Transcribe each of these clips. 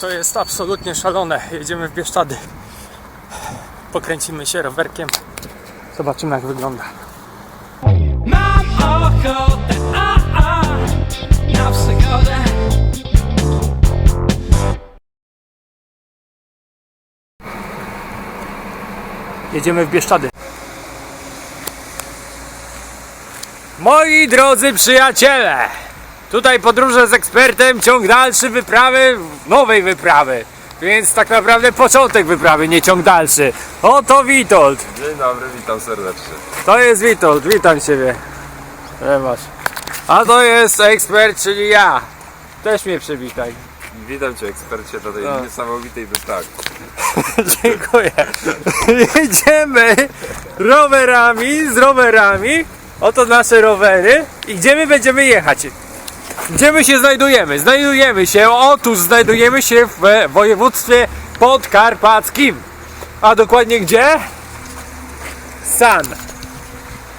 To jest absolutnie szalone. Jedziemy w Bieszczady. Pokręcimy się rowerkiem. Zobaczymy jak wygląda. Mam ochotę, a, a, na przygodę Jedziemy w Bieszczady. Moi drodzy przyjaciele, tutaj podróże z ekspertem, ciąg dalszy wyprawy, nowej wyprawy. Więc tak naprawdę początek wyprawy, nie ciąg dalszy. Oto Witold. Dzień dobry, witam serdecznie. To jest Witold, witam Ciebie. E, masz. A to jest ekspert, czyli ja. Też mnie przywitaj. Witam Cię ekspercie do tej No. niesamowitej wystawy. Dziękuję. Jedziemy rowerami, z rowerami. Oto nasze rowery. I gdzie my będziemy jechać? Gdzie my się znajdujemy? Znajdujemy się, otóż znajdujemy się w województwie podkarpackim. A dokładnie gdzie? San.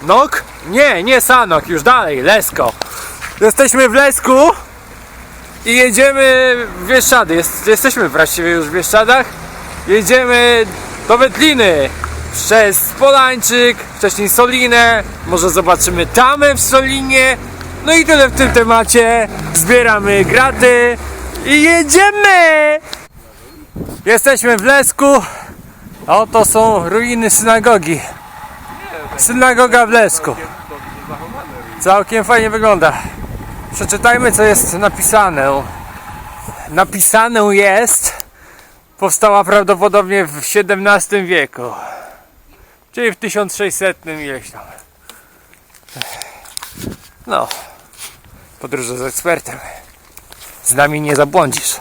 Nok? Nie, nie Sanok, już dalej, Lesko. Jesteśmy w Lesku i jedziemy w Bieszczady. Jest, jesteśmy właściwie już w Bieszczadach. Jedziemy do Wędliny przez Polańczyk, wcześniej Solinę, może zobaczymy tamę w Solinie. No i tyle w tym temacie. Zbieramy graty i jedziemy! Jesteśmy w Lesku. A oto są ruiny synagogi. Synagoga w Lesku. Całkiem fajnie wygląda. Przeczytajmy co jest napisane. Napisane jest powstała prawdopodobnie w XVII wieku. Czyli w 1600 ileś tam. No. Podróże z ekspertem. Z nami nie zabłądzisz.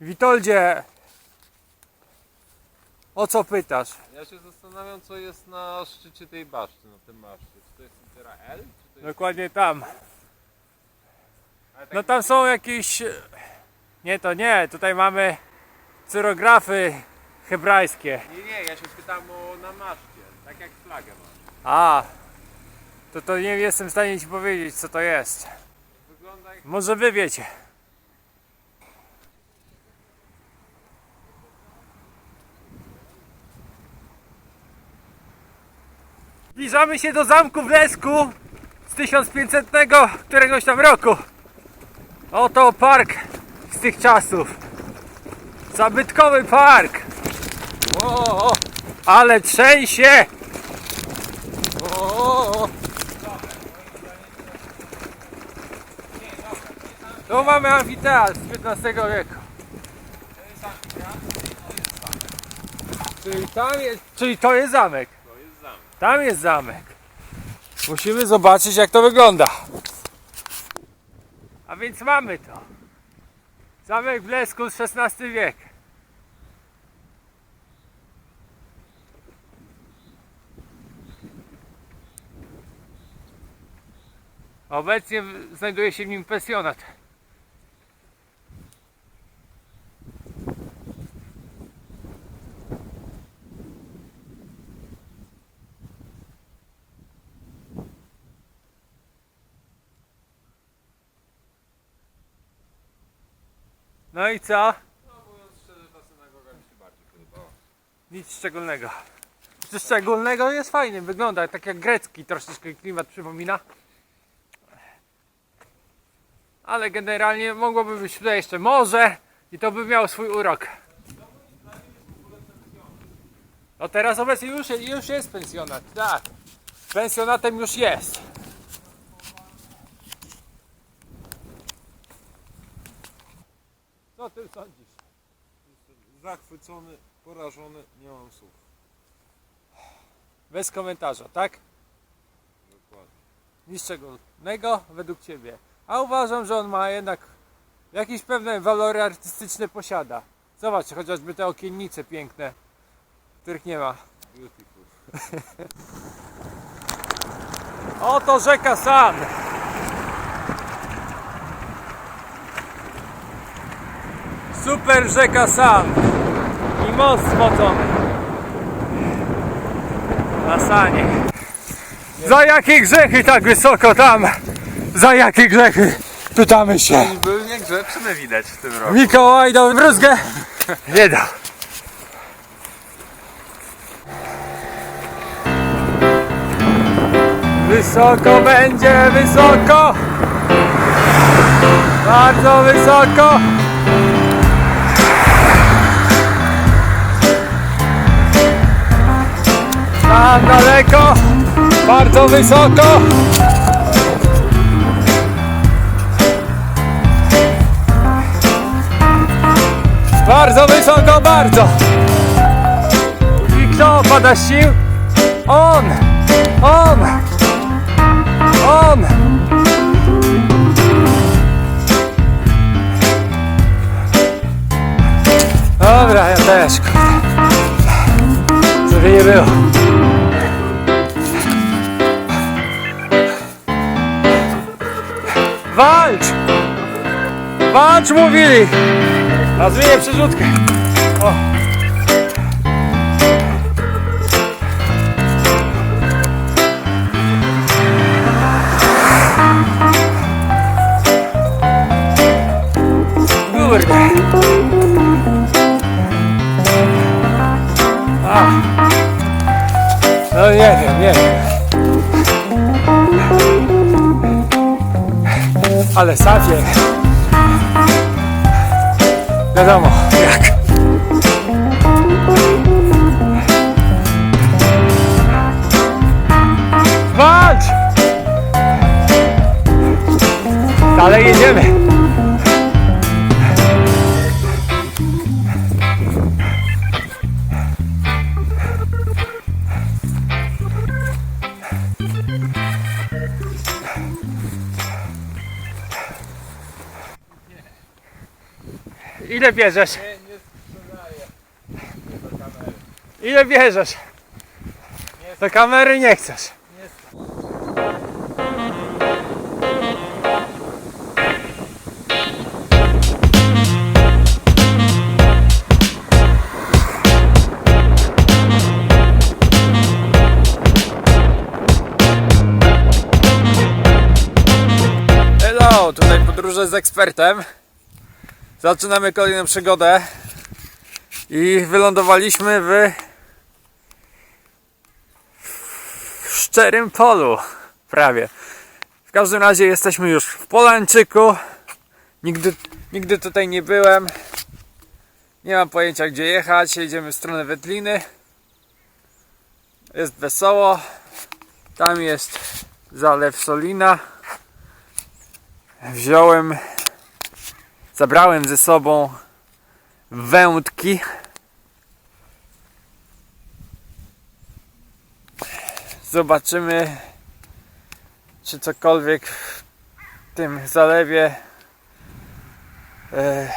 Witoldzie! O co pytasz? Ja się zastanawiam, co jest na szczycie tej baszty, na tym maszcie. Czy to jest litera L? Czy to jest... Dokładnie tam. Ale tak No tam są jakieś... Nie, to nie. Tutaj mamy cyrografy hebrajskie. Nie, nie, ja się pytam o na maszcie, tak jak flagę masz. A, to to nie jestem w stanie ci powiedzieć co to jest. Wygląda jak... Może wy wiecie. Zbliżamy się do zamku w Lesku z 1500 któregoś tam roku. Oto park z tych czasów. Zabytkowy park. O, ale trzęsie. O, Tu mamy amfiteatr z XV wieku. Czyli tam jest, czyli to jest zamek. Tam jest zamek. Musimy zobaczyć jak to wygląda. A więc mamy to. Zamek w Blesku z XVI wiek. Obecnie znajduje się w nim pensjonat. No i co? No mówiąc szczerze, ta synagoga mi się bardziej podobała. Nic szczególnego. Co szczególnego jest fajny, wygląda tak jak grecki, troszeczkę klimat przypomina. Ale generalnie mogłoby być tutaj jeszcze morze i to by miało swój urok. No teraz obecnie już, już jest pensjonat, tak. Pensjonatem już jest. Co ty sądzisz? Zachwycony, porażony, nie mam słów. Bez komentarza, tak? Dokładnie. nic szczególnego według Ciebie. A uważam, że on ma jednak jakieś pewne walory artystyczne posiada. Zobacz, chociażby te okiennice piękne, których nie ma. Beautiful. Oto rzeka San. Super rzeka San. I most zmoczony. Na Sanie. Za jakie grzechy tak wysoko tam? Za jakie grzechy? Pytamy się. Był niegrzeczny widać w tym roku. Mikołaj dał bruzgę? Nie dał. Wysoko będzie, wysoko! Bardzo wysoko! Tam daleko, bardzo wysoko! Bardzo wysoko, bardzo! I kto pada z sił? On! On! Walcz mówili! Zmienię przerzutkę. O. Kurde. A. No nie wiem, nie wiem. Ale safiek. Wiadomo, jak. Walcz! Dalej jedziemy. Ile bierzesz? Ile bierzesz? Do kamery nie chcesz. Hello, tutaj podróże z ekspertem. Zaczynamy kolejną przygodę i wylądowaliśmy w, w szczerym polu, prawie. W każdym razie jesteśmy już w Polańczyku. Nigdy, nigdy tutaj nie byłem. Nie mam pojęcia gdzie jechać. Jedziemy w stronę Wędliny. Jest wesoło. Tam jest zalew Solina. Wziąłem Zabrałem ze sobą wędki. Zobaczymy, czy cokolwiek w tym zalewie. E,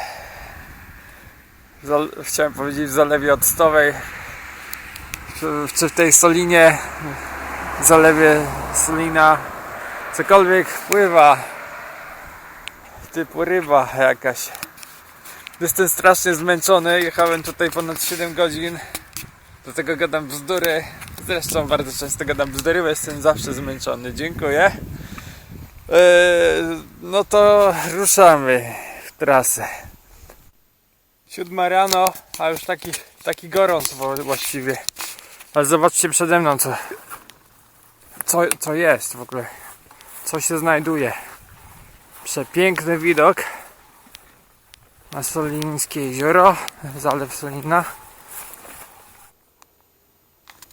chciałem powiedzieć w zalewie octowej, czy, czy w tej solinie, w zalewie Solina, cokolwiek wpływa typu ryba jakaś. Jestem strasznie zmęczony, jechałem tutaj ponad 7 godzin, do tego gadam bzdury. Zresztą bardzo często gadam bzdury, bo jestem zawsze zmęczony. Dziękuję. Eee, no to ruszamy w trasę. Siódma rano, a już taki, taki gorąc właściwie. Ale zobaczcie przede mną co, co, co jest w ogóle. Co się znajduje. Przepiękny widok na Solińskie jezioro, zalew Solina.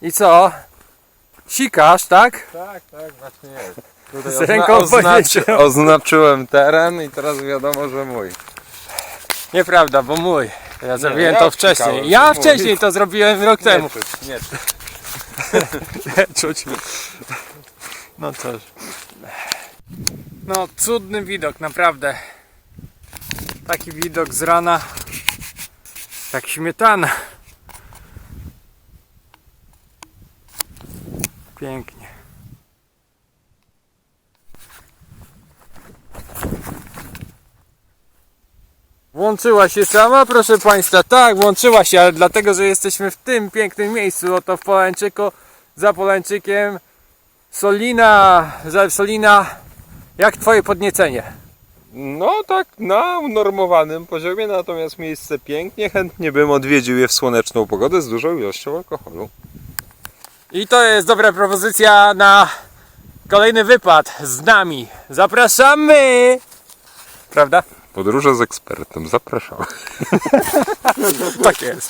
I co? Sikasz, tak? Tak, tak, właśnie jest. Tutaj Z ręką powietrzu. oznaczyłem teren i teraz wiadomo, że mój. Nieprawda, bo mój. Ja zrobiłem ja to wcześniej. Ja mój. wcześniej to zrobiłem rok temu. czuć, nie czuć. Czuć. No cóż. No, cudny widok, naprawdę. Taki widok z rana, jak śmietana. Pięknie. Włączyła się sama, proszę Państwa, tak, włączyła się, ale dlatego, że jesteśmy w tym pięknym miejscu, oto w Polańczyku, za Polańczykiem, Solina, Solina jak Twoje podniecenie? No tak na unormowanym poziomie, natomiast miejsce pięknie, chętnie bym odwiedził je w słoneczną pogodę z dużą ilością alkoholu. I to jest dobra propozycja na kolejny wypad z nami. Zapraszamy! Prawda? Podróże z ekspertem, zapraszam. Tak jest.